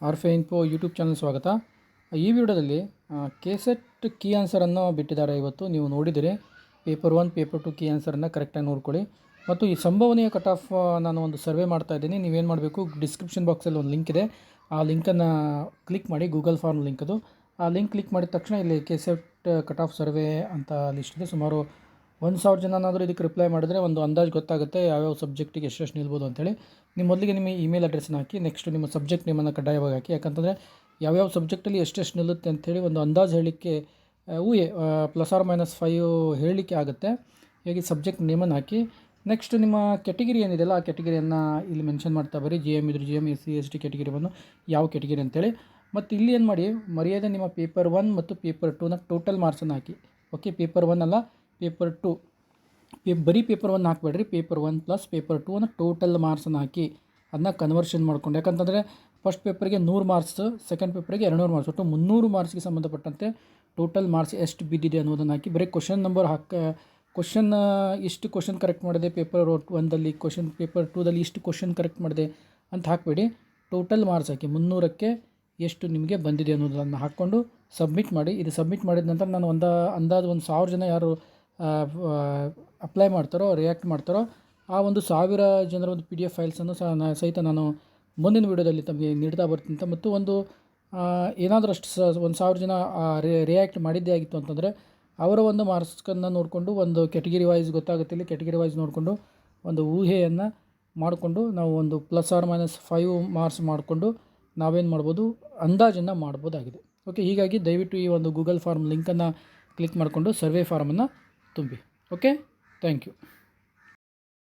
ಆರ್ಫೆ info YouTube channel ಸ್ವಾಗತ. ಈ ವಿಡಿಯೋದಲ್ಲಿ ಕೆಸೆಟ್ ಕೀ ಆನ್ಸರನ್ನು ಬಿಟ್ಟಿದ್ದಾರೆ ಇವತ್ತು. ನೀವು ನೋಡಿದರೆ. Paper one, paper two key ಆನ್ಸರನ್ನು ಕರೆಕ್ಟಾಗಿ ನೋಡ್ಕೊಳ್ಳಿ. ಮತ್ತು ಈ ಸಂಭವನೀಯ ಕಟ್ ಆಫ್ ನಾನು ಒಂದು ಸರ್ವೆ ಮಾಡ್ತಾ ಇದ್ದೀನಿ. ನೀವೇನು ಮಾಡಬೇಕು? ಡಿಸ್ಕ್ರಿಪ್ಷನ್ ಬಾಕ್ಸಲ್ಲಿ ಒಂದು ಲಿಂಕ್ ಇದೆ. ಆ ಲಿಂಕನ್ನು ಕ್ಲಿಕ್ ಮಾಡಿ, ಗೂಗಲ್ ಫಾರ್ಮ್ ಲಿಂಕ್ ಅದು. ಆ ಲಿಂಕ್ ಕ್ಲಿಕ್ ಮಾಡಿದ ತಕ್ಷಣ ಇಲ್ಲಿ ಕೆಸೆಟ್ ಕಟ್ ಆಫ್ ಸರ್ವೆ ಅಂತ ಲಿಸ್ಟ್ ಇದೆ. ಸುಮಾರು ಒಂದು ಸಾವಿರ ಜನನಾದರೂ ಇದಕ್ಕೆ ರಿಪ್ಲೈ ಮಾಡಿದ್ರೆ ಒಂದು ಅಂದಾಜು ಗೊತ್ತಾಗುತ್ತೆ ಯಾವ್ಯಾವ ಸಬ್ಜೆಕ್ಟಿಗೆ ಎಷ್ಟೆಷ್ಟು ನಿಲ್ಬೋದು ಅಂತೇಳಿ. ನಿಮ್ಮ ಮೊದಲಿಗೆ ನಿಮ್ಮ ಇಮೇಲ್ ಅಡ್ರೆಸ್ನ ಹಾಕಿ ನೆಕ್ಸ್ಟ್ ನಿಮ್ಮ ಸಬ್ಜೆಕ್ಟ್ ನಿಮ್ಮನ್ನು ಕಡ್ಡಾಯವಾಗಿ ಹಾಕಿ. ಯಾಕಂತಂದರೆ ಯಾವ್ಯಾವ ಸಬ್ಜೆಕ್ಟಲ್ಲಿ ಎಷ್ಟೆಷ್ಟು ನಿಲ್ಲುತ್ತೆ ಅಂಥೇಳಿ ಒಂದು ಅಂದಾಜು ಹೇಳಲಿಕ್ಕೆ ಊಹೆ ಪ್ಲಸ್ ಆರ್ ಮೈನಸ್ ಫೈವ್ ಹೇಳಲಿಕ್ಕೆ ಆಗುತ್ತೆ. ಹೇಗೆ ಸಬ್ಜೆಕ್ಟ್ ನೇಮನ್ನು ಹಾಕಿ ನೆಕ್ಸ್ಟ್ ನಿಮ್ಮ ಕೆಟಗಿರಿ ಏನಿದೆಯಲ್ಲ ಆ ಕೆಟಗಿರಿಯನ್ನು ಇಲ್ಲಿ ಮೆನ್ಷನ್ ಮಾಡ್ತಾ ಬರೀ ಜಿ ಎಂ ಇದ್ರೆ G M S C S T category ಬಂದು ಯಾವ ಕೆಟಗಿರಿ ಅಂತೇಳಿ. ಮತ್ತು ಇಲ್ಲಿ ಏನು ಮಾಡಿ, ಮರ್ಯಾದೆ ನಿಮ್ಮ ಪೇಪರ್ ಒನ್ ಮತ್ತು ಪೇಪರ್ ಟೂನ ಟೋಟಲ್ ಮಾರ್ಕ್ಸನ್ನು ಹಾಕಿ. ಓಕೆ ಪೇಪರ್ ಒನ್ ಅಲ್ಲ ಪೇಪರ್ ಟು. ಪೇ, ಬರೀ paper one ಹಾಕ್ಬೇಡ್ರಿ. Paper one plus paper two ಅನ್ನು ಟೋಟಲ್ ಮಾರ್ಕ್ಸನ್ನು ಹಾಕಿ ಅದನ್ನ ಕನ್ವರ್ಷನ್ ಮಾಡ್ಕೊಂಡು. ಯಾಕಂತಂದರೆ ಫಸ್ಟ್ ಪೇಪರ್ಗೆ ನೂರು ಮಾರ್ಕ್ಸ್ ಸೆಕೆಂಡ್ ಪೇಪರ್ಗೆ ಎರಡುನೂರು ಮಾರ್ಕ್ಸ್. ಒಟ್ಟು ಮುನ್ನೂರು ಮಾರ್ಕ್ಸ್ಗೆ ಸಂಬಂಧಪಟ್ಟಂತೆ ಟೋಟಲ್ ಮಾರ್ಕ್ಸ್ ಎಷ್ಟು ಬಿದ್ದಿದೆ ಅನ್ನೋದನ್ನು ಹಾಕಿ ಬರೀ ಕ್ವಶನ್ ನಂಬರ್ ಹಾಕ ಕ್ವಶನ್ ಇಷ್ಟು ಕ್ವಶನ್ ಕರೆಕ್ಟ್ ಮಾಡಿದೆ ಪೇಪರ್ ಒಂದಲ್ಲಿ ಕ್ವಶನ್ ಪೇಪರ್ ಟೂದಲ್ಲಿ ಇಷ್ಟು ಕ್ವಶನ್ ಕರೆಕ್ಟ್ ಮಾಡಿದೆ ಅಂತ ಹಾಕಬೇಡಿ. ಟೋಟಲ್ ಮಾರ್ಕ್ಸ್ ಹಾಕಿ ಮುನ್ನೂರಕ್ಕೆ ಎಷ್ಟು ನಿಮಗೆ ಬಂದಿದೆ ಅನ್ನೋದನ್ನು ಹಾಕ್ಕೊಂಡು ಸಬ್ಮಿಟ್ ಮಾಡಿ. ಇದು ಸಬ್ಮಿಟ್ ಮಾಡಿದ ನಂತರ ನಾನು ಒಂದು, ಅಂದಾಜು ಒಂದು ಸಾವಿರ ಜನ ಯಾರು ಅಪ್ಲೈ ಮಾಡ್ತಾರೋ ರಿಯಾಕ್ಟ್ ಮಾಡ್ತಾರೋ, ಆ ಒಂದು ಸಾವಿರ ಜನರ ಒಂದು ಪಿ ಡಿ ಎಫ್ ಫೈಲ್ಸನ್ನು ಸಹ ನಾ ಸಹಿತ ನಾನು ಮುಂದಿನ ವೀಡಿಯೋದಲ್ಲಿ ತಮಗೆ ನೀಡ್ತಾ ಬರ್ತೀನಿ. ಅಂತ ಮತ್ತು ಒಂದು ಏನಾದರೂ ಅಷ್ಟು ಸ ಒಂದು ಸಾವಿರ ಜನ ರಿಯಾಕ್ಟ್ ಮಾಡಿದ್ದೇ ಆಗಿತ್ತು ಅಂತಂದರೆ, ಅವರ ಒಂದು ಮಾರ್ಕ್ಸ್ಕನ್ನು ನೋಡಿಕೊಂಡು, ಒಂದು ಕೆಟಗಿರಿ ವೈಸ್ ಗೊತ್ತಾಗುತ್ತೆ ಇಲ್ಲಿ ಕೆಟಗಿರಿ ವೈಸ್ ನೋಡಿಕೊಂಡು, ಒಂದು ಊಹೆಯನ್ನು ಮಾಡಿಕೊಂಡು, ನಾವು ಒಂದು plus or minus five marks ಮಾಡಿಕೊಂಡು, ನಾವೇನು ಮಾಡ್ಬೋದು, ಅಂದಾಜನ್ನು ಮಾಡ್ಬೋದಾಗಿದೆ. ಓಕೆ ಹೀಗಾಗಿ ದಯವಿಟ್ಟು ಈ ಒಂದು ಗೂಗಲ್ ಫಾರ್ಮ್ ಲಿಂಕನ್ನು ಕ್ಲಿಕ್ ಮಾಡಿಕೊಂಡು ಸರ್ವೆ ಫಾರ್ಮನ್ನು तुम्ही ओके थँक्यू